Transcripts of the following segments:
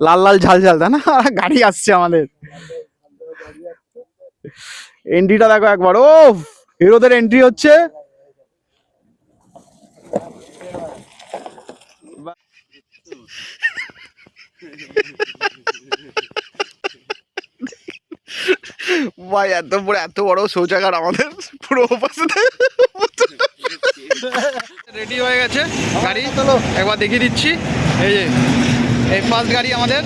লাল লাল ঝাল ঝাল, তাই না? গাড়ি আসছে আমাদের। এন্ট্রিটা দেখো একবার। ও হিরোদের এন্ট্রি হচ্ছে। ভাই, এত বড় এত বড় শৌচাগার আমাদের পুরো রেডি হয়ে গেছে, গাড়ি। একবার দেখিয়ে দিচ্ছি। এই যে এই ফার্স্ট গাড়ি আমাদের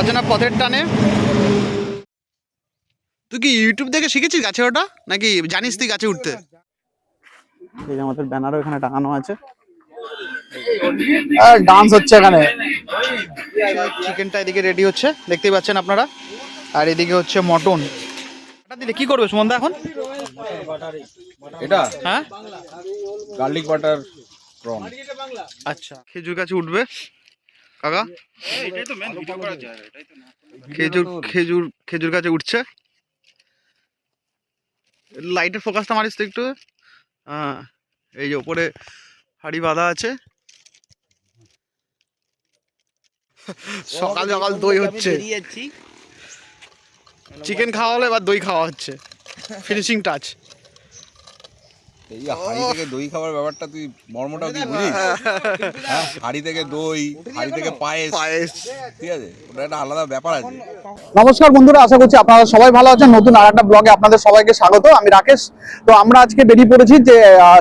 অচেনা পথের টানে। তুই কি ইউটিউব দেখে শিখেছিস গাছে ওটা? নাকি জানিস তুই গাছে উঠতে? এই যে আমাদের ব্যানারও এখানে টাঙানো আছে। ডান্স হচ্ছে এখানে। চিকেনটা এদিকে রেডি হচ্ছে দেখতেই পাচ্ছেন আপনারা। আর এদিকে হচ্ছে মটন এটা দিলে কি করবে সুমন্দা এখন? এটা? হ্যাঁ? গার্লিক বাটার প্রন আচ্ছা। খেজুর গাছে উঠবে। কাকা? খেজুর খেজুর খেজুর গাছে উঠছে। লাইটের ফোকাসটা মারিস তো একটু। হ্যাঁ এই যে ওপরে হাড়ি বাঁধা আছে। সকাল সকাল দই হচ্ছে। চিকেন খাওয়া হলো এবার দই খাওয়া হচ্ছে। ফিনিশিং টাচ এই হাড়ি থেকে দই খাবার ব্যাপারটা তুই মর্মটা তুই বুঝিস? হ্যাঁ। হাড়ি থেকে দই হাড়ি থেকে পায়েস। পায়েস। ঠিক আছে? ওটা একটা আলাদা ব্যাপার আছে। নমস্কার বন্ধুরা আশা করছি আপনারা সবাই ভালো আছেন। নতুন আর একটা ব্লগে আপনাদের সবাইকে স্বাগত আমি রাকেশ। তো আমরা আজকে বেরিয়ে পড়েছি যে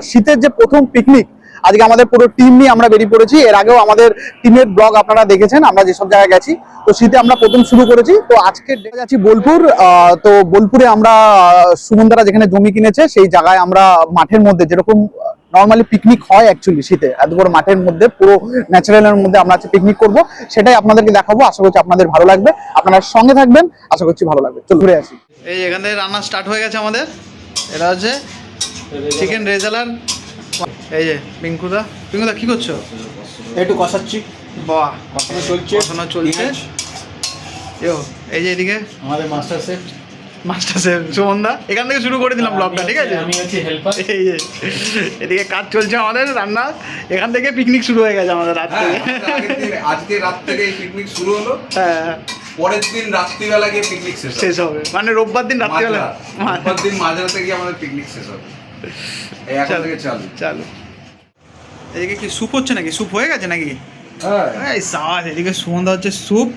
শীতের যে প্রথম পিকনিক আজকে আমাদের পুরো টিম নিয়ে আমরা বেরিয়ে পড়েছি। এর আগেও আমাদের টিমের ব্লগ আপনারা দেখেছেন, আমরা যেসব জায়গায় গেছি। তো শীতে আমরা প্রথম শুরু করেছি। তো আজকে যাচ্ছি বোলপুর। তো বোলপুরে আমরা সুমনদারা যেখানে জমি কিনেছে, সেই জায়গায় আমরা মাঠের মধ্যে যেরকম নর্মালি পিকনিক হয় অ্যাকচুয়ালি শীতে। এত বড় মাঠের মধ্যে, পুরো ন্যাচারালের মধ্যে আমরা আজকে পিকনিক করব। সেটাই আপনাদেরকে দেখাবো। আশা করছি আপনাদের ভালো লাগবে। আপনারা সঙ্গে থাকবেন। আশা করছি ভালো লাগবে। চল ঘুরে আসি। এই এখানে রান্না স্টার্ট হয়ে গেছে আমাদের। এটা হচ্ছে চিকেন রেজালার এই যে পিঙ্কুদা। পিঙ্কুদা কি করছ? একটু কষাচ্ছি। বাহ। কষানো চলছে। কষানো চলছে। এই যে এদিকে? আমাদের মাস্টার শেফ। মাস্টার শেফ সুমনদা। এখান থেকে শুরু করে দিলাম ব্লগটা ঠিক আছে? আমি হচ্ছে হেল্পার এই যে এদিকে কাজ চলছে আমাদের রান্না। এখান থেকে পিকনিক শুরু হয়ে গেছে আমাদের রাত থেকে। আজকে রাত থেকে পিকনিক শুরু হলো। হ্যাঁ। পরের দিন রাত্রিবেলা গিয়ে পিকনিক শেষ শেষ হবে। মানে রোববার দিন রাত্রিবেলা। রোববার দিন মাঝরাতে গিয়ে আমাদের পিকনিক শেষ হবে। চলো। চালু। চালু। এদিকে কি স্যুপ হচ্ছে নাকি? স্যুপ হয়ে গেছে নাকি? হ্যাঁ। এই সাবাস এদিকে সুমন্দা হচ্ছে স্যুপ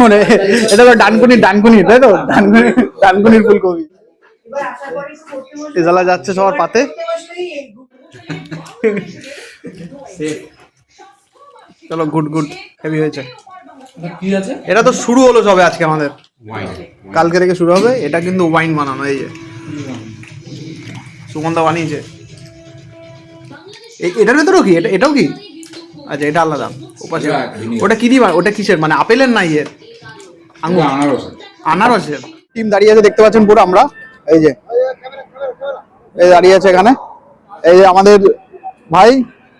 মানে এটা হলো ডানকুনি ডানকুনি তাই তো? ডানকুনি ডানকুনির ফুলকপি। এজালা যাচ্ছে সবার পাতে। চলো গুড গুড। হেভি হয়েছে। এটা তো শুরু হলো সবে আজকে আমাদের। কালকে থেকে শুরু হবে এটা কিন্তু ওয়াইন বানানো এই যে। সুগন্ধা বানিয়েছে। এটার ভেতরেও কি? এটা এটাও কি? আচ্ছা এটা আলাদা। ওপাশে। ওটা কি দিয়ে ওটা কিসের? মানে আপেলের না ইয়ের? আঙুর। আনারসের। টিম দাঁড়িয়ে আছে দেখতে পাচ্ছেন পুরো আমরা। এই যে। এই দাঁড়িয়ে আছে এখানে। এই যে আমাদের ভাই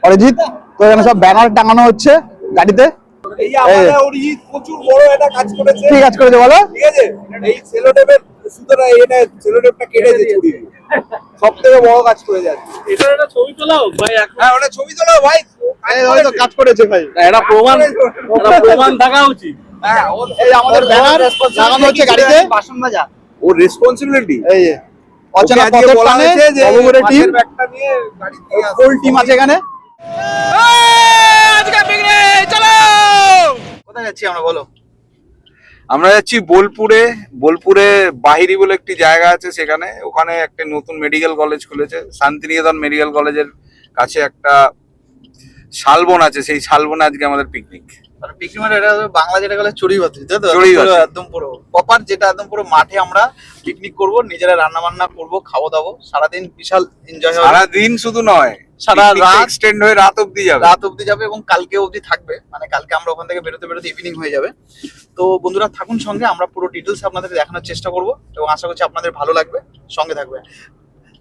অরিজিৎ তো এখানে সব ব্যানার টাঙানো হচ্ছে গাড়িতে। এই আমাদের অরিজিৎ প্রচুর বড় একটা কাজ করেছে। কি কাজ করেছে বলো? ঠিক আছে? এই সেলোটেপের সুতরাং এটা সেলোটেপটা কেটেছে ছুরি সব থেকে বড় কাজ করে যাচ্ছে। এটা একটা ছবি তোলাও ভাই হ্যাঁ ওটা ছবি তোলো ভাই। হয়তো কাজ করেছে ভাই। এটা প্রমাণ প্রমাণ থাকা উচিত। হ্যাঁ এই আমাদের ব্যানার লাগানো হচ্ছে গাড়িতে। বাসন মাজা। ও রেসপন্সিবিলিটি এই অচেনা পথের টিম নিয়ে গাড়ি ফুল টিম আছে এখানে। কোথায় যাচ্ছি আমরা বলো? আমরা যাচ্ছি বোলপুরে বোলপুরে বাহিরি বলে একটি জায়গা আছে সেখানে। ওখানে একটা নতুন মেডিকেল কলেজ খুলেছে। শান্তিনিকেতন মেডিকেল কলেজের কাছে একটা শালবন আছে। সেই শালবনে আজকে আমাদের পিকনিক। মানে পিকনিক মানে এটা বাংলা যেটা বলে চড়ুইভাতি তাই তো? একদম পুরো প্রপার যেটা একদম পুরো মাঠে আমরা পিকনিক করব নিজেরা রান্না বান্না করব খাব দাবো সারাদিন বিশাল এনজয় হবে। সারা দিন শুধু নয় সারা রাত। এক্সটেন্ড হয়ে রাত অব্দি যাবে। রাত অবধি যাবে এবং কালকে অবধি থাকবে। মানে কালকে আমরা ওখান থেকে বেরোতে বেরোতে ইভিনিং হয়ে যাবে। তো বন্ধুরা থাকুন সঙ্গে। আমরা পুরো ডিটেলস আপনাদের দেখানোর চেষ্টা করব। এবং আশা করছি আপনাদের ভালো লাগবে। সঙ্গে থাকবে।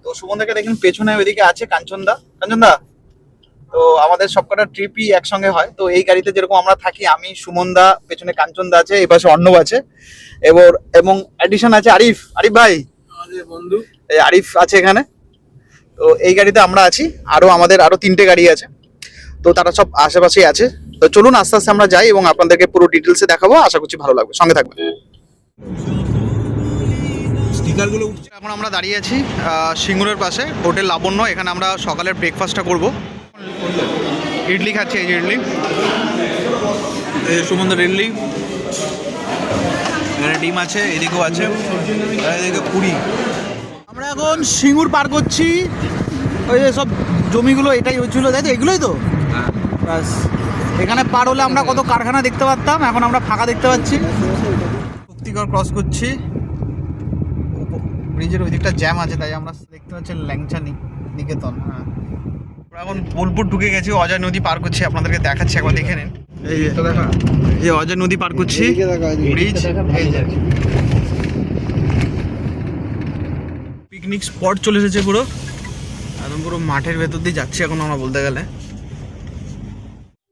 তো সুমনদাকে দেখুন পেছনে ওইদিকে আছে কাঞ্চনদা। কাঞ্চনদা তো আমাদের সবকটা ট্রিপই একসঙ্গে হয়। তো এই গাড়িতে যেরকম আমরা থাকি আমি সুমনদা পেছনে কাঞ্চনদা আছে এই পাশে অর্ণব আছে। এবং এবং অ্যাডিশন আছে আরিফ। আরিফ ভাই? আমাদের বন্ধু। এই আরিফ আছে এখানে। তো এই গাড়িতে আমরা আছি। আরও আমাদের আরও তিনটে গাড়ি আছে। তো তারা সব আশেপাশেই আছে। তো চলুন আস্তে আস্তে আমরা যাই এবং আপনাদেরকে পুরো ডিটেলসে দেখাবো। আশা করছি ভালো লাগবে। সঙ্গে থাকবেন। স্টিকার উঠছে। এখন আমরা দাঁড়িয়ে আছি সিঙ্গুরের পাশে। হোটেল লাবণ্য। এখানে আমরা সকালের ব্রেকফাস্টটা করব। ইডলি খাচ্ছি এই যে ইডলি। সুমন্দর ইডলি। এখানে ডিম আছে এদিকেও আছে। এদিকে পুরি। এখন সিঙ্গুর পার করছি। ওই যে সব জমিগুলো এটাই হচ্ছিল তাই তো? এগুলোই তো? ব্যাস। এখানে পার হলে আমরা কত কারখানা দেখতে পারতাম এখন আমরা ফাঁকা দেখতে পাচ্ছি। শক্তিগড় ক্রস করছি। ব্রিজের ওই দিকটা জ্যাম আছে তাই আমরা দেখতে পাচ্ছি ল্যাংচা নিকেতন হ্যাঁ। আমরা এখন বোলপুর ঢুকে গেছি অজয় নদী পার করছি আপনাদেরকে দেখাচ্ছি একবার দেখে নিন। এই যে। এই যে অজয় নদী পার করছি। ব্রিজ এই যে। পিকনিক স্পট চলে এসেছে পুরো। একদম পুরো মাঠের ভেতর দিয়ে যাচ্ছি এখন আমরা বলতে গেলে।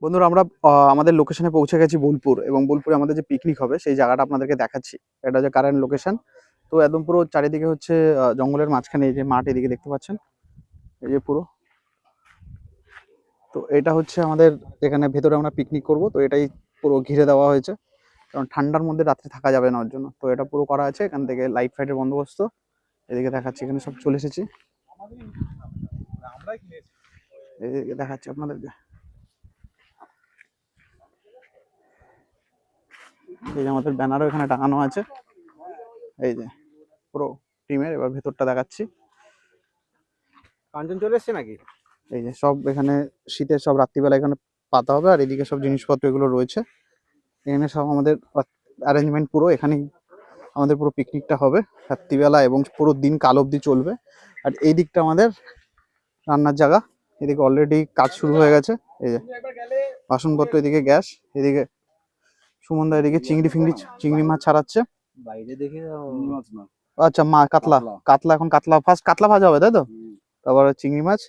বন্ধুরা, আমরা আমাদের লোকেশনে পৌঁছে গেছি বোলপুর এবং বোলপুরে আমাদের যে পিকনিক হবে, সেই জায়গাটা আপনাদেরকে দেখাচ্ছি। এটা হচ্ছে কারেন্ট লোকেশন তো একদম পুরো চারিদিকে হচ্ছে জঙ্গলের মাঝখানে এই যে মাঠ এদিকে দেখতে পাচ্ছেন? এই যে পুরো। তো এটা হচ্ছে আমাদের, এখানে ভেতরে আমরা পিকনিক করব। তো এটাই পুরো ঘিরে দেওয়া হয়েছে। কারণ ঠান্ডার মধ্যে রাত্রে থাকা যাবে না ওর জন্য। তো এটা পুরো করা আছে। এখান থেকে লাইট ফাইটের বন্দোবস্ত। এদিকে দেখাচ্ছি এখানে সব চলে এসেছি। এদিকে দেখাচ্ছি আপনাদেরকে। এই যে আমাদের ব্যানারও এখানে টাঙানো আছে। এই যে পুরো টিমের এবার ভেতরটা দেখাচ্ছি। কাঞ্চন চলে এসছে নাকি? এই যে সব এখানে শীতের সব রাত্রিবেলা এখানে পাতা হবে আর এদিকে সব জিনিসপত্র এগুলো রয়েছে। এখানে সব আমাদের অ্যারেঞ্জমেন্ট পুরো এখানেই আমাদের পুরো পিকনিকটা হবে রাত্রিবেলা এবং পুরো দিন কাল অবধি চলবে। আর এই দিকটা আমাদের রান্নার জায়গা। এদিকে অলরেডি কাজ শুরু হয়ে গেছে। এই যে বাসনপত্র এদিকে গ্যাস এদিকে সুমনদা এদিকে চিংড়ি ফিংড়ি চিংড়ি মাছ ছাড়াচ্ছে। বাইরে দেখে আচ্ছা মা কাতলা। কাতলা। এখন কাতলা ফার্স্ট কাতলা ভাজা হবে তাই তো? তারপর চিংড়ি মাছ।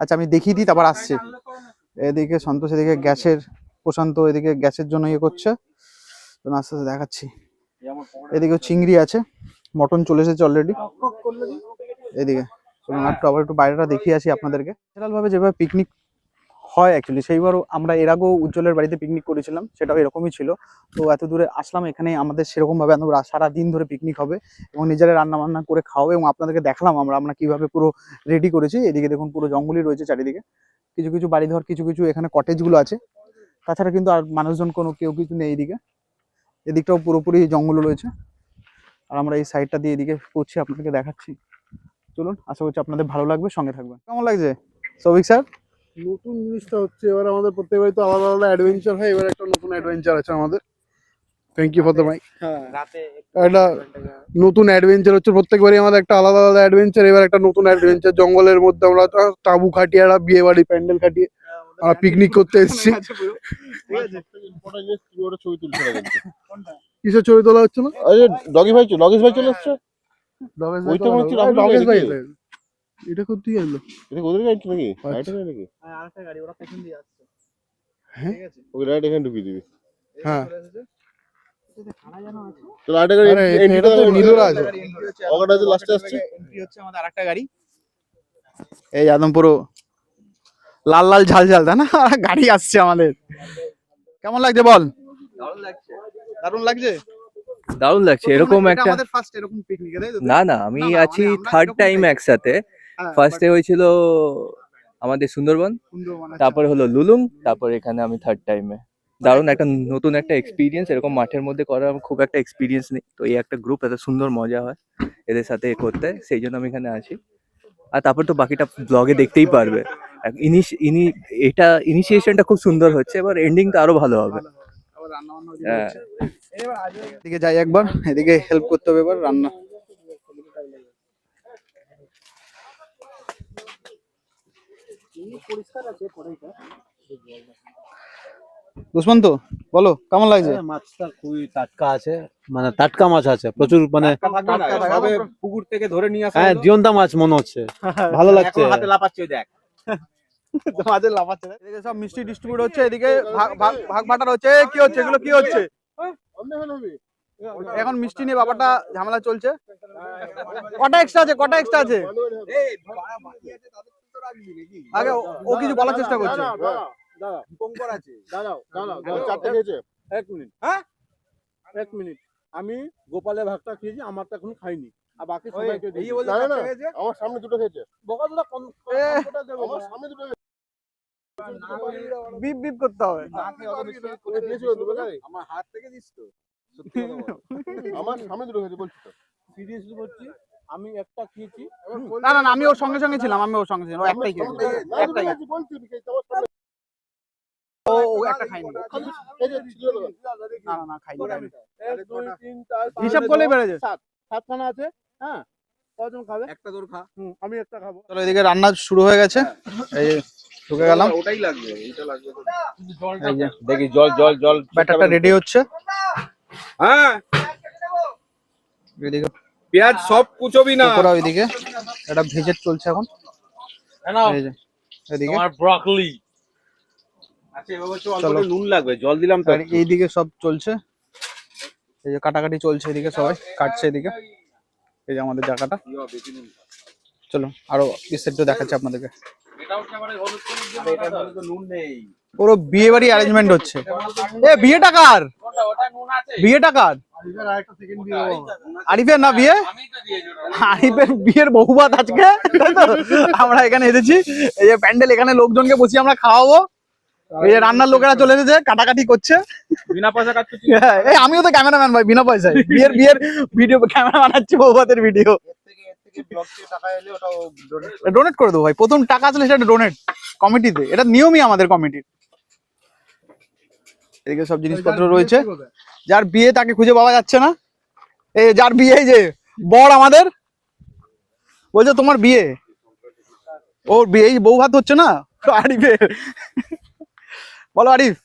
আচ্ছা আমি দেখিয়ে দিই তারপর আসছে। এদিকে সন্তোষ এদিকে গ্যাসের প্রশান্ত এদিকে গ্যাসের জন্য ইয়ে করছে। তো আস্তে আস্তে দেখাচ্ছি। এদিকে চিংড়ি আছে, মটন চলে এসেছে অলরেডি এদিকে একটু আবার একটু বাইরেটা দেখিয়ে আসি আপনাদেরকে। ভাবে যেভাবে পিকনিক হয় অ্যাকচুয়ালি সেইবারও আমরা এর আগেও উজ্জ্বলের বাড়িতে পিকনিক করেছিলাম, সেটাও এরকমই ছিল। তো এত দূরে আসলাম এখানে আমাদের সেরকম ভাবে আমরা সারা দিন ধরে পিকনিক হবে এবং নিজেরা রান্না বান্না করে খাওয়াবে এবং আপনাদেরকে দেখালাম আমরা আমরা কীভাবে পুরো রেডি করেছি। এদিকে দেখুন পুরো জঙ্গলই রয়েছে চারিদিকে। কিছু কিছু বাড়ি ধর কিছু কিছু এখানে কটেজগুলো আছে। তাছাড়া কিন্তু আর মানুষজন কোনো, কেউ কিছু নেই এদিকে। এদিকটাও পুরোপুরি জঙ্গল রয়েছে। আর আমরা এই সাইডটা দিয়ে এদিকে করছি আপনাদেরকে দেখাচ্ছি। চলুন আশা করছি আপনাদের ভালো লাগবে সঙ্গে থাকবেন। কেমন লাগছে? সৌভিক স্যার? নতুন জিনিসটা হচ্ছে এবার আমাদের প্রত্যেকবারই তো আলাদা আলাদা অ্যাডভেঞ্চার হয় এবার একটা নতুন অ্যাডভেঞ্চার আছে আমাদের। Thank you for the mic রাতে একটা নতুন অ্যাডভেঞ্চার হচ্ছে প্রত্যেকবারই আমাদের একটা আলাদা আলাদা অ্যাডভেঞ্চার এবার একটা নতুন অ্যাডভেঞ্চার জঙ্গলের মধ্যে আমরা তাঁবু খাটিয়ে একটা বিয়ে বাড়ি প্যান্ডেল খাটিয়ে আমরা পিকনিক করতে এসেছি। ছবি তুলছে কিসের ছবি তোলা হচ্ছে না? আরে ডগি ভাই লগেশ ভাই চলে এসছে? ডগেশ ওই তো মনে ডগেশ ভাই এটা। করতেই এলো? এটা ওদের গাড়ি নাকি? আচ্ছা। গাড়ি নাকি? আরেকটা গাড়ি ওরা পেছন দিয়ে আসছে। হ্যাঁ? ঠিক আছে। ওই রাইট এখানে ঢুকিয়ে দিবি। হ্যাঁ। তো গাড়ি এটা তো নীলরা আছে। ওখানে লাস্টে আসছে। এন্ট্রি হচ্ছে আমাদের আরেকটা গাড়ি। এই একদম পুরো লাল লাল ঝাল ঝাল তাই না? গাড়ি আসছে আমাদের। কেমন লাগছে বল? দারুণ লাগছে। দারুণ লাগছে? এরকম একটা না না আমি আছি মানে থার্ড টাইম একসাথে। হ্যাঁ, ফার্স্টে হয়েছিল আমাদের সুন্দরবন সুন্দরবন আছে। তারপরে হলো লুলুং তারপর এখানে আমি থার্ড টাইমে দারুণ একটা নতুন একটা এক্সপিরিয়েন্স এরকম মাঠের মধ্যে করার খুব একটা এক্সপিরিয়েন্স নেই। তো এই একটা গ্রুপ এত সুন্দর মজা হয় এদের সাথে করতে সেই জন্য আমি এখানে আছি। আর তারপর তো বাকিটা ব্লগে দেখতেই পারবে। ইনিশ ইনি এটা ইনিশিয়েশনটা খুব সুন্দর হচ্ছে এবার এন্ডিংটা আরও ভালো হবে। হ্যাঁ। এদিকে যাই একবার এদিকে হেল্প করতে হবে এবার রান্না। দুষ্মন্ত বলো কেমন লাগছে? মাছটা খুবই টাটকা আছে। মানে টাটকা মাছ আছে প্রচুর মানে পুকুর থেকে ধরে নিয়ে আসা হ্যাঁ হলো। জীবন্ত মাছ মনে হচ্ছে। ভালো লাগছে। হাতে লাপাচ্ছে দেখ। মাঝে লাফাচ্ছে এদিকে সব মিষ্টি ডিস্ট্রিবিউট হচ্ছে এদিকে ভাগ ভাগ ভাগ বাটার হচ্ছে কি হচ্ছে এগুলো কি হচ্ছে? এখন মিষ্টি নিয়ে ব্যাপারটা ঝামেলা চলছে। কটা এক্সট্রা আছে কটা এক্সট্রা আছে? আগে ও- কিছু বলার চেষ্টা করছে। দীপঙ্কর আছে। দাঁড়াও দাঁড়াও দাঁড়াও, চারটে খেয়েছে? এক মিনিট। হ্যাঁ? এক মিনিট। আমি গোপালের ভাগটা খেয়েছি আমারটা এখন খাইনি। আর বাকি না, না, না। আমার সামনে দুটো খেয়েছে বকা দুটা কম-। দেবো আমার সামনে দুটো বিপ বিপ করতে হবে দিয়েছিল আমার হাত থেকে দিস তো সত্যি কথা বল। আমার সামনে দুটো খেয়েছে বলছি তো সিরিয়াসলি বলছি আমি একটা খেয়েছি না না না আমি ওর সঙ্গে সঙ্গে ছিলাম আমি ওর সঙ্গে ছিলাম ও একটাই খেয়েছে না, দুটো একটাই খেয়েছি, বলছি আমি খেয়েছি, আমার সামনে ও ও একটা খাইনি খালি খেয়েছে, ছিল তো। না না না খাইনি খাইনি। এক দুই তিন চার পাঁচ, হিসাব করলেই সাত, বেড়েছে সাতখানা আছে হ্যাঁ কজন খাবে। একটা তোর খা। হুম, আমি একটা খাব। চলো এদিকে রান্না শুরু হয়ে গেছে। এই ঢুকে গেলাম। ওটাই লাগবে দেখি জল জল জল। ব্যাটারটা রেডি হচ্ছে। হ্যাঁ। এদিকে। পেঁয়াজ সব কুচবি না। ওইদিকে এটা ভেজে চলছে এখন। এদিকে। ব্রকলি আচ্ছা চলো। নুন লাগবে জল দিলাম তো। এইদিকে সব চলছে। এই যে কাটাকাটি চলছে এদিকে সবাই। কাটছে এদিকে। এই যে আমাদের জায়গাটা। চলো আরও বিস্তারিত দেখাচ্ছি আপনাদেরকে। পুরো। বিয়ে বাড়ি অ্যারেঞ্জমেন্ট হচ্ছে। এ বিয়েটা কার? বিয়েটা কার? আরিফের না বিয়ে? আরিফের বিয়ের বহুবাত আজকে। আমরা এখানে এসেছি। এই যে প্যান্ডেল এখানে লোকজনকে বসিয়ে আমরা খাওয়াবো। এই যে রান্নার লোকেরা চলে এসেছে কাটাকাটি করছে। বিনা পয়সা কাজ করছি হ্যাঁ, এই আমিও তো ক্যামেরাম্যান ভাই বিনা পয়সায়। বিয়ের বিয়ের ভিডিও ক্যামেরা বানাচ্ছি ভিডিও ডোনেট করে দেবো ভাই প্রথম টাকা আসলে সেটা ডোনেট কমিটিতে এটা নিয়মই আমাদের কমিটির এদিকে সব জিনিসপত্র রয়েছে। যার বিয়ে তাকে খুঁজে পাওয়া যাচ্ছে না। এই যার বিয়ে যে বর আমাদের। বলছে তোমার বিয়ে? ওর বিয়ে বউ ভাত হচ্ছে না? আরিফের বলো আরিফ।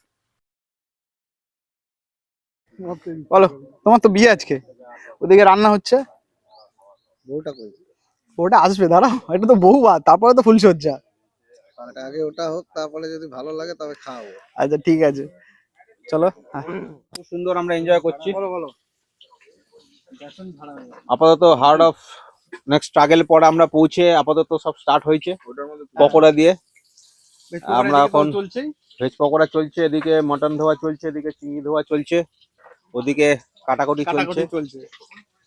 বলো তোমার তো বিয়ে আজকে। ওদিকে রান্না হচ্ছে। বউটা কই? ওটা আসবে দাঁড়াও। এটা তো বহু ভাত তারপরে তো ফুলসজ্জা আগে ওটা হোক তারপরে যদি ভালো লাগে তবে খাওয়াবো। আচ্ছা ঠিক আছে। চলো হ্যাঁ। খুব সুন্দর আমরা এনজয় করছি। আপাতত হার্ড অফ নেক্সট স্ট্রাগল পরে আমরা পৌঁছে আপাতত সব স্টার্ট হয়েছে। পকোড়া দিয়ে। আমরা এখন চলছেই ভেজ পকোড়া চলছে এদিকে মটন ধোয়া চলছে এদিকে চিংড়ি ধোয়া চলছে ওদিকে কাটাকুটি চলছে। চলছে।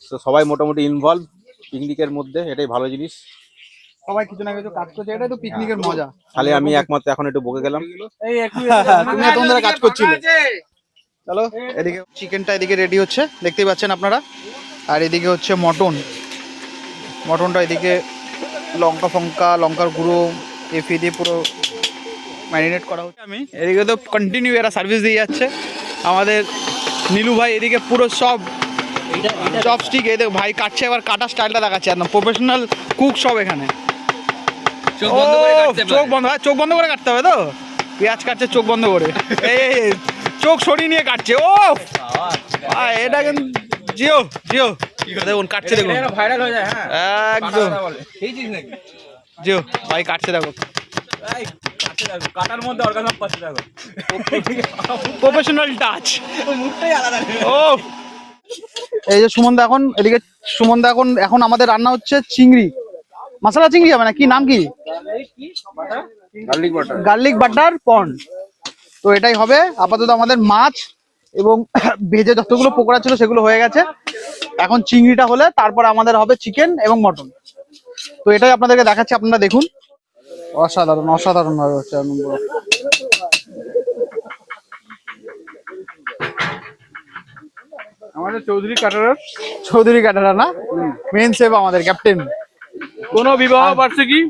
তো সবাই মোটামুটি ইনভলভ পিকনিকের মধ্যে এটাই ভালো জিনিস। সবাই কিছু না কিছু কাজ করছে এটাই তো পিকনিকের মজা। খালি আমি একমাত্র এখন একটু বকে গেলাম। তুমি এত ধরে কাজ করছিলে। চলো এদিকে চিকেনটা এদিকে রেডি হচ্ছে দেখতেই পাচ্ছেন আপনারা। আর এদিকে হচ্ছে মটন। মটনটা এদিকে লঙ্কা ফঙ্কা লঙ্কার গুঁড়ো এফি দিয়ে পুরো ম্যারিনেট করা হচ্ছে। আমি। এদিকে তো কন্টিনিউ এরা সার্ভিস দিয়ে যাচ্ছে। আমাদের নীলু ভাই এদিকে পুরো সব চপস্টিক এদের ভাই কাটছে এবার কাটার স্টাইলটা দেখাচ্ছে একদম। প্রফেশনাল কুক সব এখানে। চোখ বন্ধ করে কাটতে চোখ বন্ধ হয় চোখ বন্ধ করে কাটতে হবে তো? পেঁয়াজ কাটছে চোখ বন্ধ করে। এই, চোখ সরিয়ে নিয়ে কাটছে। ও এটা কিন্তু জিও জিও। দেখুন কাটছে দেখুন। ভাইরাল হয়ে যায় হ্যাঁ। একদম। জিও ভাই কাটছে দেখো। কাটার মধ্যে অর্গানাম পাচ্ছে দেখো প্রফেশনাল টাচ ও এই যে সুমন এখন এদিকে সুমন এখন এখন আমাদের রান্না হচ্ছে চিংড়ি। মশলা চিংড়ি হবে না কি নাম কি? গার্লিক বাটার গার্লিক বাটার পন্ড তো এটাই হবে। আপাতত আমাদের মাছ এবং ভেজে যতগুলো পকোড়া ছিল সেগুলো হয়ে গেছে। এখন চিংড়িটা হলে তারপর আমাদের হবে চিকেন এবং মটন তো এটাই আপনাদেরকে দেখাচ্ছি আপনারা দেখুন। অসাধারণ অসাধারণ ভাবে হচ্ছে পুরো। আমাদের চৌধুরী কাটারার? চৌধুরী কাটারা না? মেন সেভ আমাদের ক্যাপ্টেন। কোনো বিবাহ বার্ষিকী?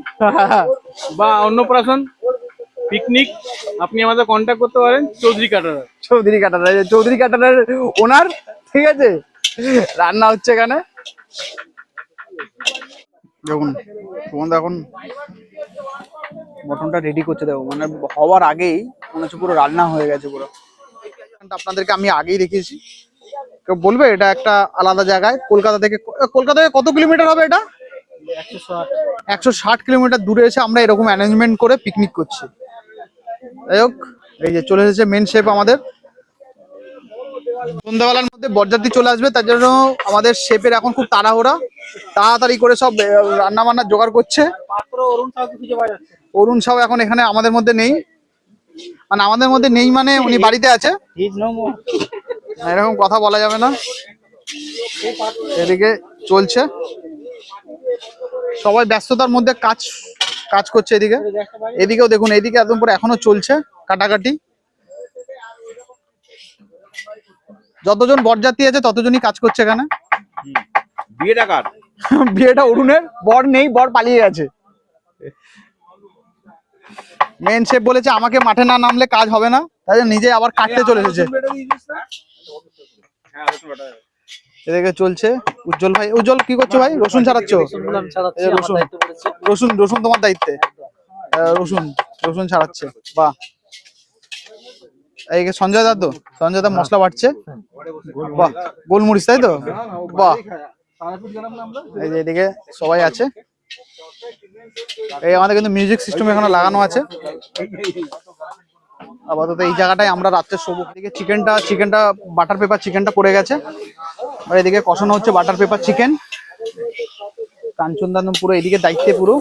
বা অন্নপ্রাশন? পিকনিক? আপনি আমাদের কন্ট্যাক্ট করতে পারেন চৌধুরী কাটারার। চৌধুরী কাটারা চৌধুরী কাটারার ওনার ঠিক আছে? রান্না হচ্ছে এখানে। দেখুন সুমন এখন মটনটা রেডি করছে দেখো মানে হওয়ার আগেই মনে হচ্ছে পুরো রান্না হয়ে গেছে পুরো। আপনাদেরকে আমি আগেই দেখিয়েছি। কেউ বলবে এটা একটা আলাদা জায়গায়? কলকাতা থেকে কলকাতা থেকে কত কিলোমিটার হবে এটা? একশো ষাট কিলোমিটার দূরে এসে আমরা এরকম অ্যারেঞ্জমেন্ট করে পিকনিক করছি। যাই হোক, এই যে চলে এসেছে মেন শেপ আমাদের। সন্ধ্যাবেলার মধ্যে বরযাত্রী চলে আসবে, তার জন্য আমাদের শেফের এখন খুব তাড়াহুড়া। তাড়াতাড়ি করে সব রান্না বান্না জোগাড় করছে। অরুণ সাউ এখন এখানে আমাদের মধ্যে নেই। মানে আমাদের মধ্যে নেই মানে উনি বাড়িতে আছে। এরকম কথা বলা যাবে না। এদিকে চলছে। সবাই ব্যস্ততার মধ্যে কাজ কাজ করছে এদিকে। এদিকেও দেখুন এদিকে একদম পরে এখনও চলছে কাটাকাটি। যতজন বরযাত্রী আছে ততজনই কাজ করছে এখানে। বিয়েটা কার? বিয়েটা অরুণের। বর নেই বর পালিয়ে গেছে। মেন শেফ বলেছে, আমাকে মাঠে না নামলে কাজ হবে না। তাই নিজে আবার কাটতে চলে এসেছে। এদিকে চলছে। উজ্জ্বল ভাই, উজ্জ্বল কি করছ ভাই? রসুন ছাড়াচ্ছ? রসুন। রসুন রসুন তোমার দায়িত্বে। রসুন রসুন ছাড়াচ্ছে। বাহ। এই সঞ্জয় দা তো, সঞ্জয় দা মশলা বাটছে। বাহ, গোলমরিচ, তাই তো? বাহ। এই যে এদিকে সবাই আছে। এই আমাদের কিন্তু মিউজিক সিস্টেম এখানে লাগানো আছে। আপাতত এই জায়গাটায় আমরা রাত্রে শোবো। এদিকে চিকেনটা চিকেনটা বাটার পেপার চিকেনটা পড়ে গেছে। আর এদিকে কষানো হচ্ছে বাটার পেপার চিকেন কাঞ্চন দাদম পুরো এদিকে দায়িত্বে পুরো।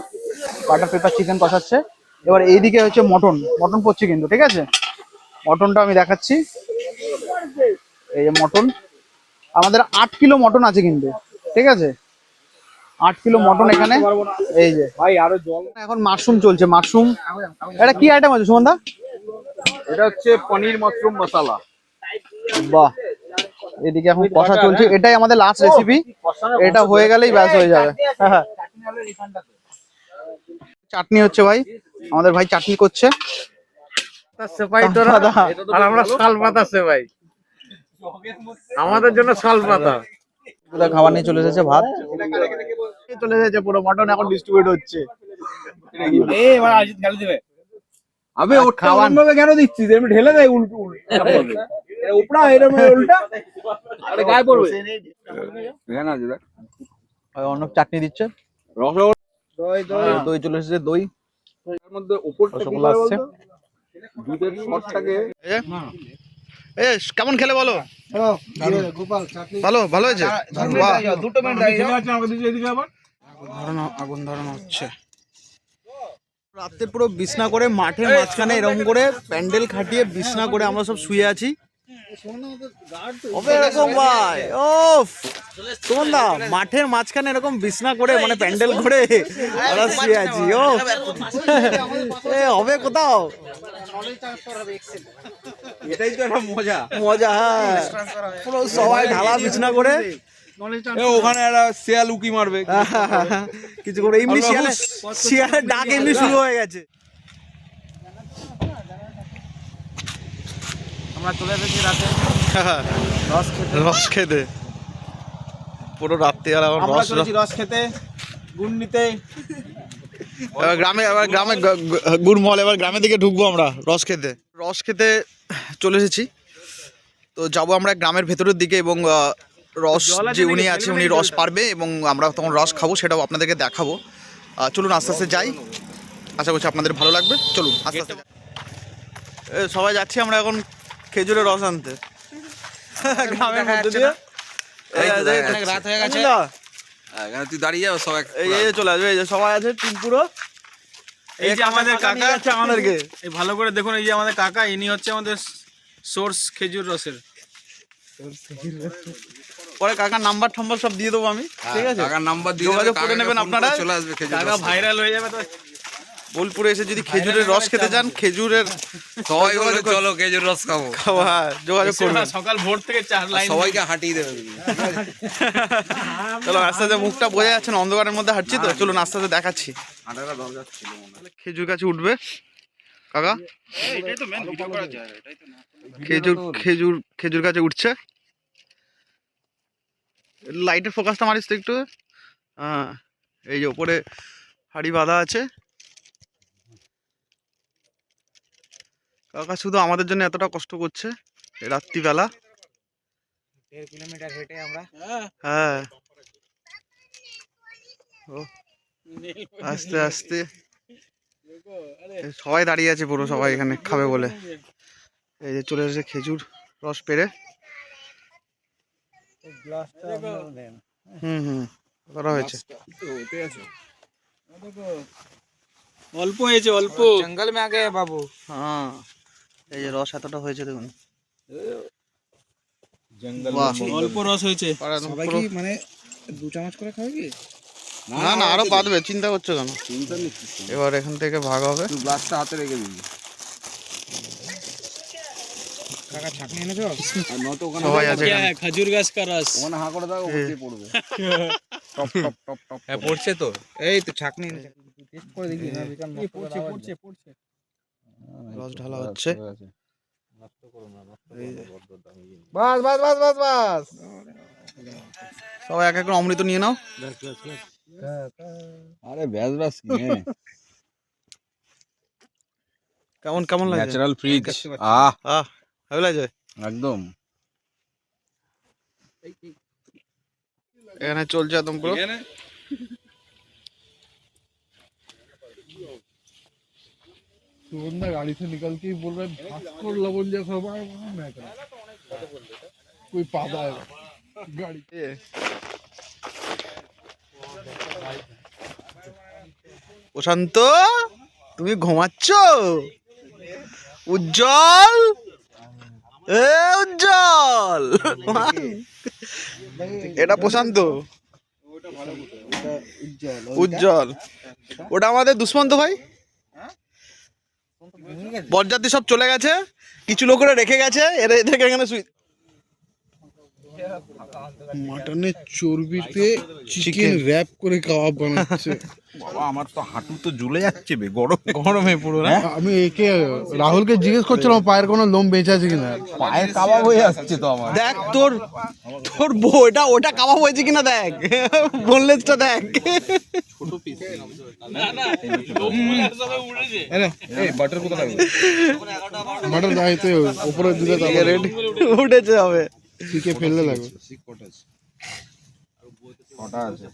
বাটার পেপার চিকেন কষাচ্ছে। এবার এইদিকে হচ্ছে মটন মটন পড়ছে কিন্তু, ঠিক আছে? মটনটা আমি দেখাচ্ছি। এই যে মটন আমাদের আট কিলো মটন আছে কিন্তু, ঠিক আছে? আট কিলো মটন এখানে। এই যে। ভাই আরও জল। এখন মাশরুম চলছে মাশরুম। এটা কি আইটেম আছে সুমন দা এটা হচ্ছে পনির মাশরুম মশলা। বাহ। এদিকে এখন কষা চলছে। এটাই আমাদের লাস্ট রেসিপি এটা হয়ে গেলেই ব্যাস হয়ে যাবে। হ্যাঁ। চাটনি হচ্ছে ভাই। আমাদের ভাই চাটনি করছে। আর আমরা শাল পাতা আমাদের জন্য শাল পাতা। পুরো খাবার নিয়ে চলে এসেছে ভাত। চলে এসেছে পুরো মটন এখন ডিস্ট্রিবিউট হচ্ছে। এই এবার আজিত গালি দেবে। আবে ওটা খাওয়ান। অন্যভাবে কেন দিচ্ছিস? এমনি ঢেলে দেয় উল্টো উল্টো উপড়া এরকম উল্টা। আরে গায়ে পড়বে। আছে দেখ। ভাই চাটনি দিচ্ছে। রসগোল্লা। দই চলে এসেছে দই। এর মধ্যে উপরটা কি? দুধের শটটাকে এ কেমন খেলে বলো? ভালো ভালো হয়েছে? দুটো মিনিট আগুন ধরানো হচ্ছে। রাতে পুরো বিছনা করে মাঠের মাঝখানে এরকম করে প্যান্ডেল খাটিয়ে বিছনা করে আমরা সব শুয়ে আছি। এরকম ভাই ও তোমার না মাঠের মাঝখানে এরকম বিছনা করে মানে প্যান্ডেল করে আমরা শুয়ে আছি ও এ হবে কোথাও? এটাই তো একটা মজা। মজা হ্যাঁ। পুরো সবাই ঢালা বিছনা করে। ওখানে একটা শেয়াল উকি মারবে। কিছু করে এমনি আমরা শিয়ালে শিয়ালের ডাক এমনি শুরু হয়ে গেছে। আমরা চলে এসেছি রাতে। রস খেতে। রস রস খেতে। গুণ নিতে এবার গ্রামে এবার গ্রামে গ- গ- গুড়মহল এবার গ্রামের দিকে ঢুকবো আমরা রস খেতে। রস খেতে চলে এসেছি। তো যাব আমরা গ্রামের ভেতরের দিকে এবং রস যে উনি আছে উনি রস পারবে এবং আমরা তখন রস খাব সেটাও আপনাদেরকে দেখাবো। চলুন আস্তে আস্তে যাই। আশা করছি আপনাদের ভালো লাগবে। চলুন আস্তে আস্তে সবাই যাচ্ছি আমরা এখন খেজুরের রস আনতে। গ্রামের মধ্যে দিয়ে। রাত হয়ে গেছে। তুই দাঁড়িয়ে যাও সবাই এই চলে আসবে এই যে সবাই আছে টিম পুরো। এই যে আমাদের কাকা নিয়ে আমাদেরকে। এই ভালো করে দেখুন এই যে আমাদের কাকা ইনি হচ্ছে আমাদের সোর্স খেজুর রসের। পরে কাকার নাম্বার টাম্বার সব দিয়ে দেবো আমি ঠিক আছে? টাকার নাম্বার দিয়ে যোগাযোগ করে নেবেন আপনারা। চলে আসবে খেজুর কাকা ভাইরাল হয়ে যাবে তো। বোলপুরে এসে যদি খেজুরের রস খেতে চান খেজুরের সবাই বলবে চলো খেজুর রস খাব। হ্যাঁ যোগাযোগ করবেন। সকাল ভোর থেকে চার লাইন। সবাইকে হাঁটিয়ে দেবে। চলো আস্তে আস্তে মুখটা বোঝা যাচ্ছে না অন্ধকারের মধ্যে হাঁটছি তো চলুন আস্তে আস্তে দেখাচ্ছি। মনে খেজুর গাছে উঠবে। কাকা? খেজুর খেজুর খেজুর গাছে উঠছে? লাইটের ফোকাসটা মারিস তো একটু। হ্যাঁ এই যে ওপরে হাড়ি বাঁধা আছে। কাকা শুধু আমাদের জন্য এতটা কষ্ট করছে রাত্রিবেলা। হ্যাঁ। ও আস্তে আস্তে। সবাই দাঁড়িয়ে আছে পুরো সবাই এখানে খাবে বলে। এই যে চলে এসেছে খেজুর রস পেরে হুম হুম করা হয়েছে। অল্প হয়েছে অল্প। জঙ্গল মে আগে বাবু। হ্যাঁ এই যে রস এতটা হয়েছে দেখুন। অল্প রস হয়েছে। সবাই কি মানে দু চামচ করে খাবে কি? না না আরও বাঁধবে চিন্তা করছ কেন চিন্তা এবার এখান থেকে ভাগ হবে তুই হাতে রেখে দিবি খেজুর গাছ ওখানে করে পড়বে পড়ছে তো এই তো করে বাস বাস বাস বাস বাস সবাই এক এক অমৃত নিয়ে নাও আরে ব্যাস ব্যাস কেমন কেমন লাগে ন্যাচারাল ফ্রিজ আহ আহ ভালো লাগছে একদম এখানে চলছে একদম পুরো सुगंधा गाड़ी से निकल के ही बोल रहा है भास्कर लवन जैसा हमारा वहाँ मैं करा कोई पादा है गाड़ी প্রশান্ত, তুমি ঘুমাচ্ছ? উজ্জ্বল? এ উজ্জ্বল। এটা প্রশান্ত। উজ্জ্বল। ওটা আমাদের দুষ্মন্ত ভাই। বরযাত্রী সব চলে গেছে। কিছু লোকেরা রেখে গেছে। এরা এদেরকে এখানে মাটনের চর্বিতে চিকেন র্যাপ করে কাবাব বানাচ্ছে। বাবা আমার তো হাঁটু তো জ্বলে যাচ্ছে বে গরম। গরমে পুরো না? আমি একে রাহুলকে জিজ্ঞেস করছিলাম পায়ের কোনো লোম বেঁচে আছে কিনা? পায়ের কাবাব হয়ে আসছে তো আমার। দেখ তোর তোর বউ ওটা ওটা কাবাব হয়েছে কিনা দেখ? বোনলেসটা দেখ। ছোট পিস না এই বাটার কোথা লাগবে মাটন দাইতে উপরে রেডি উঠেছে হবে। শিখে ফেললে লাগবে। কটা আছে?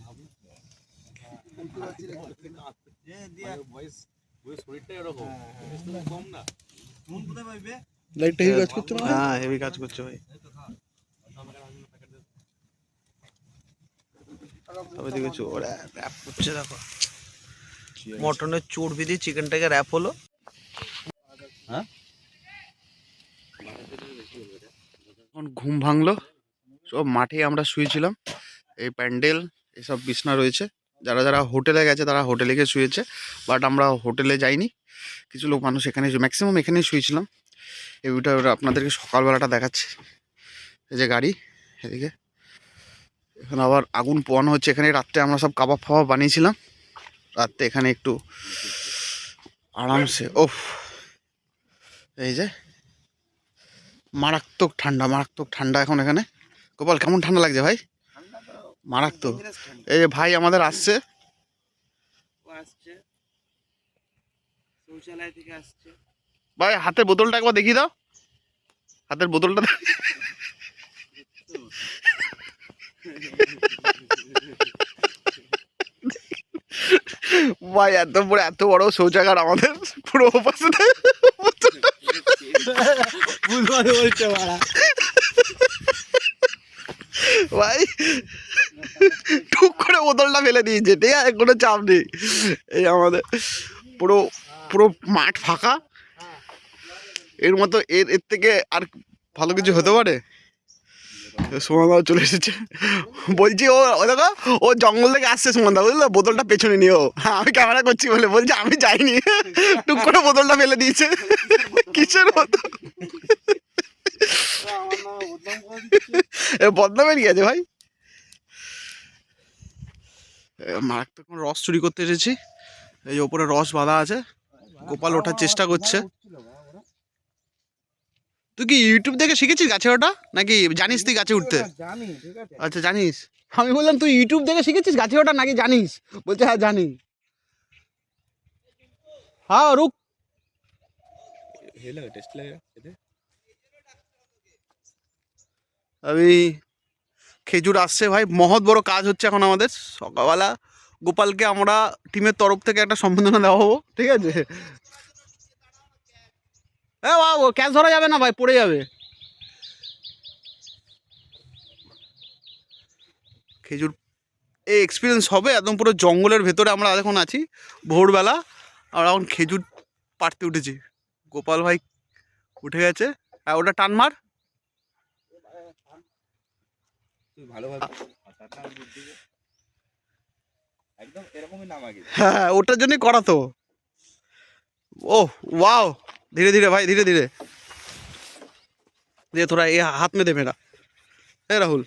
লাইটটা হেভি কাজ করছে না হ্যাঁ হেভি কাজ করছে ভাই। তবে দেখেছ ওরা র্যাপ করছে দেখো। মটনের চর্বি দিয়ে চিকেনটাকে র্যাপ হলো। এখন ঘুম ভাঙলো। সব মাঠে আমরা শুয়েছিলাম। এই প্যান্ডেল, এসব বিছনা রয়েছে। যারা যারা হোটেলে গেছে তারা হোটেলে গিয়ে শুয়েছে। বাট আমরা হোটেলে যাইনি। কিছু লোক, মানুষ এখানে ম্যাক্সিমাম এখানেই শুয়েছিলাম। এই ভিউটা আপনাদেরকে সকালবেলাটা দেখাচ্ছে। এই যে গাড়ি, এদিকে। এখানে আবার আগুন পোয়ানো হচ্ছে। এখানে রাত্রে আমরা সব কাবাব ফাবাব বানিয়েছিলাম। রাত্রে এখানে একটু আরামসে, ওফ। এই যে মারাত্মক ঠান্ডা মারাত্মক ঠান্ডা এখন এখানে। গোপাল, কেমন ঠান্ডা লাগছে ভাই? মারাত্মক। এই যে ভাই আমাদের আসছে। ভাই, হাতের বোতলটা একবার দেখিয়ে দাও। হাতের বোতলটা ভাই এত বড় এত বড় শৌচাগার আমাদের, পুরো ভাই, টুক করে বোতলটা ফেলে দিয়েছে, ঠিক আছে? কোনো চাপ নেই। এই আমাদের পুরো পুরো মাঠ ফাঁকা। এর মতো এর এর থেকে আর ভালো কিছু হতে পারে? সুমনদা চলে এসেছে। বলছি, ও দেখো ও জঙ্গল থেকে আসছে সুমনদা, বুঝলো? বোতলটা পেছনে নিও হ্যাঁ আমি ক্যামেরা করছি বলে বলছে, আমি যাইনি। টুক করে বোতলটা ফেলে দিয়েছে। কিসের মতো বদনামের কি আছে ভাই। মারাত্মক রস চুরি করতে এসেছি। এই ওপরে রস বাঁধা আছে। গোপাল ওঠার চেষ্টা করছে। তুই কি ইউটিউব দেখে শিখেছিস গাছে ওটা? নাকি জানিস তুই গাছে উঠতে? আচ্ছা জানিস। আমি বললাম তুই ইউটিউব দেখে শিখেছিস গাছে ওটা? নাকি জানিস? বলছে হ্যাঁ জানি। হ্যাঁ রুক। আমি খেজুর আসছে ভাই। মহৎ বড় কাজ হচ্ছে এখন আমাদের। সকালবেলা গোপালকে আমরা টিমের তরফ থেকে একটা সম্বোধনা দেওয়া হব ঠিক আছে? হ্যাঁ বাবু ক্যাচ ধরা যাবে না ভাই পড়ে যাবে। খেজুর এই এক্সপিরিয়েন্স হবে একদম পুরো জঙ্গলের ভেতরে আমরা এখন আছি ভোরবেলা। আর এখন খেজুর পাড়তে উঠেছি। গোপাল ভাই উঠে গেছে। আর ওটা টান মার। একদম এরকমই নাম আগে। হ্যাঁ হ্যাঁ, ওটার জন্যই করা তো। ও ওয়াও। ধীরে ধীরে ভাই ধীরে ধীরে। দিয়ে তোরা এ হাত মে দে মেরা। এ রাহুল।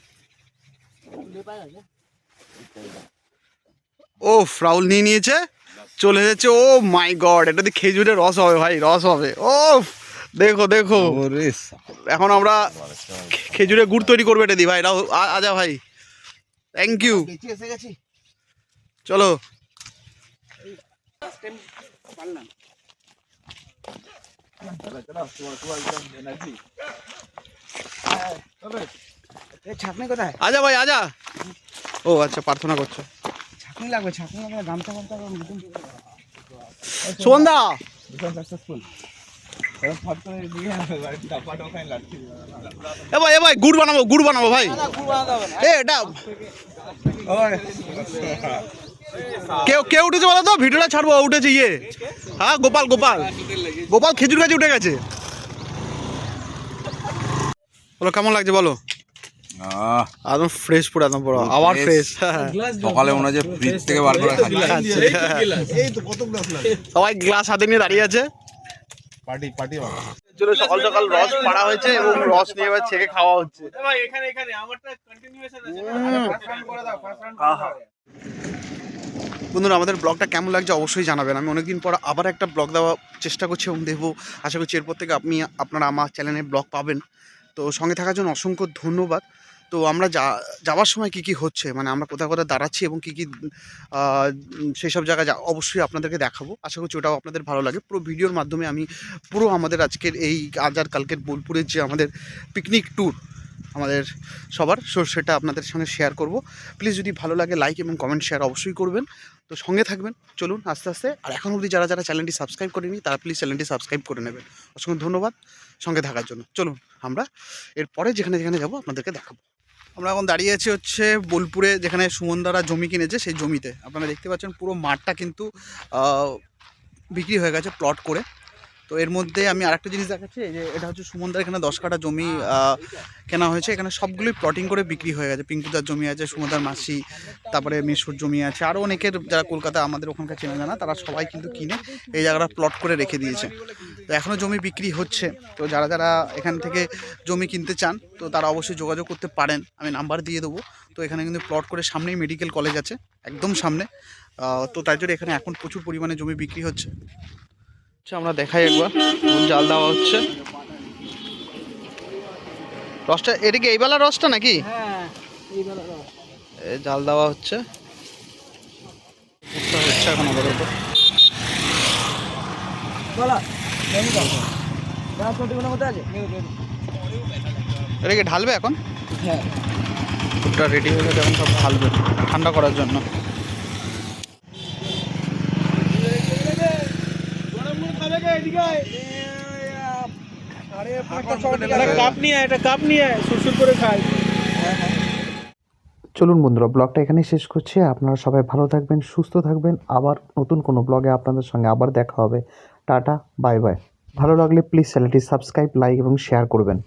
ও রাহুল নিয়ে নিয়েছে। চলে এসেছে ও মাই গড এটা দিয়ে খেজুরের রস হবে ভাই রস হবে। ও দেখো দেখো। এখন আমরা খে- খেজুরে গুড় তৈরি করবে এটা দি ভাই রাহুল আ- আজা ভাই। থ্যাংক ইউ চলো। ছাকনি কোথায়? আজা ভাই আজা। ও আচ্ছা প্রার্থনা করছ। ছাকনি লাগবে ছাকনি লাগবে গামছা গামছা সন্ধ্যা এ ভাই এ ভাই গুড় বানাবো গুড় বানাবো ভাই। এ এটা কেউ কেউ উঠেছে বলো তো? ভিডিওটা ছাড়বো উঠেছে ইয়ে। হ্যাঁ গোপাল গোপাল। গোপাল খেজুর গাছে উঠে গেছে। বলো কেমন লাগছে বলো? একদম ফ্রেশ পুরো একদম পুরো আবার ফ্রেশ সকালে মনে হচ্ছে ফ্রিজ থেকে বার করে খাচ্ছি। সবাই গ্লাস হাতে নিয়ে দাঁড়িয়ে আছে। পার্টি পার্টি চলো সকাল সকাল রস পাড়া হয়েছে এবং রস নিয়ে এবার ছেঁকে খাওয়া হচ্ছে। এখানে এখানে আমারটা কন্টিনিউয়েশন আছে। বন্ধুরা, আমাদের ব্লগটা কেমন লাগছে অবশ্যই জানাবেন। আমি অনেকদিন পর আবার একটা ব্লগ দেওয়ার চেষ্টা করছি এবং দেখব, আশা করছি এরপর থেকে আপনি, আপনারা আমার চ্যানেলে ব্লগ পাবেন। তো সঙ্গে থাকার জন্য অসংখ্য ধন্যবাদ। তো আমরা যা, যাওয়ার সময় কী কী হচ্ছে? মানে আমরা কোথায় কোথায় দাঁড়াচ্ছি এবং কী কী সেই সব জায়গায় অবশ্যই আপনাদেরকে দেখাবো। আশা করছি ওটাও আপনাদের ভালো লাগে। পুরো ভিডিওর মাধ্যমে আমি, পুরো আমাদের আজকের এই, আজ আর কালকের বোলপুরের যে আমাদের পিকনিক ট্যুর আমাদের সবার। সো সেটা আপনাদের সঙ্গে শেয়ার করব। প্লিজ যদি ভালো লাগে লাইক এবং কমেন্ট শেয়ার অবশ্যই করবেন। তো সঙ্গে থাকবেন। চলুন, আস্তে আস্তে। আর এখন অবধি যারা যারা চ্যানেলটি সাবস্ক্রাইব করেনি, তারা প্লিজ চ্যানেলটি সাবস্ক্রাইব করে নেবেন। অসংখ্য ধন্যবাদ সঙ্গে থাকার জন্য। চলুন, আমরা এরপরে যেখানে যেখানে যাব, আপনাদেরকে দেখাবো। আমরা এখন দাঁড়িয়ে আছি হচ্ছে বোলপুরে, যেখানে সুমনদারা জমি কিনেছে, সেই জমিতে। আপনারা দেখতে পাচ্ছেন পুরো মাঠটা কিন্তু বিক্রি হয়ে গেছে প্লট করে। তো এর মধ্যে আমি আরেকটা জিনিস দেখাচ্ছি এই যে এটা হচ্ছে সুমনদার এখানে দশ কাঠা জমি কেনা হয়েছে। এখানে সবগুলোই প্লটিং করে বিক্রি হয়ে গেছে। পিঙ্কুদার জমি আছে সুমনদার মাসি তারপরে মিশুর জমি আছে। আরও অনেকের যারা কলকাতা আমাদের ওখানকার চেনা জানা তারা সবাই কিন্তু কিনে এই জায়গাটা প্লট করে রেখে দিয়েছে। তো এখনও জমি বিক্রি হচ্ছে। তো যারা যারা এখান থেকে জমি কিনতে চান তো তারা অবশ্যই যোগাযোগ করতে পারেন। আমি নাম্বার দিয়ে দেবো। তো এখানে কিন্তু প্লট করে সামনেই মেডিকেল কলেজ আছে একদম সামনে। তো তাই জন্য এখানে এখন প্রচুর পরিমাণে জমি বিক্রি হচ্ছে। আচ্ছা আমরা দেখাই একবার। জাল দেওয়া হচ্ছে। রসটা এটা কি এইবেলা রসটা নাকি? এ, জাল দেওয়া হচ্ছে। হচ্ছে এখন আপাতত এটা কি ঢালবে এখন? হ্যাঁ। রেডি হয়ে এখন সব ঢালবে। ঠান্ডা করার জন্য কাপ নিয়ে আয়, একটা কাপ নিয়ে আয়, সুরসুর করে খাই চলুন বন্ধুরা ব্লগটা এখানে শেষ করছি। আপনারা সবাই ভালো থাকবেন, সুস্থ থাকবেন। আবার নতুন কোনো ব্লগে আপনাদের সঙ্গে আবার দেখা হবে। টাটা বাই বাই ভালো লাগলে প্লিজ চ্যানেলটি সাবস্ক্রাইব লাইক এবং শেয়ার করবেন।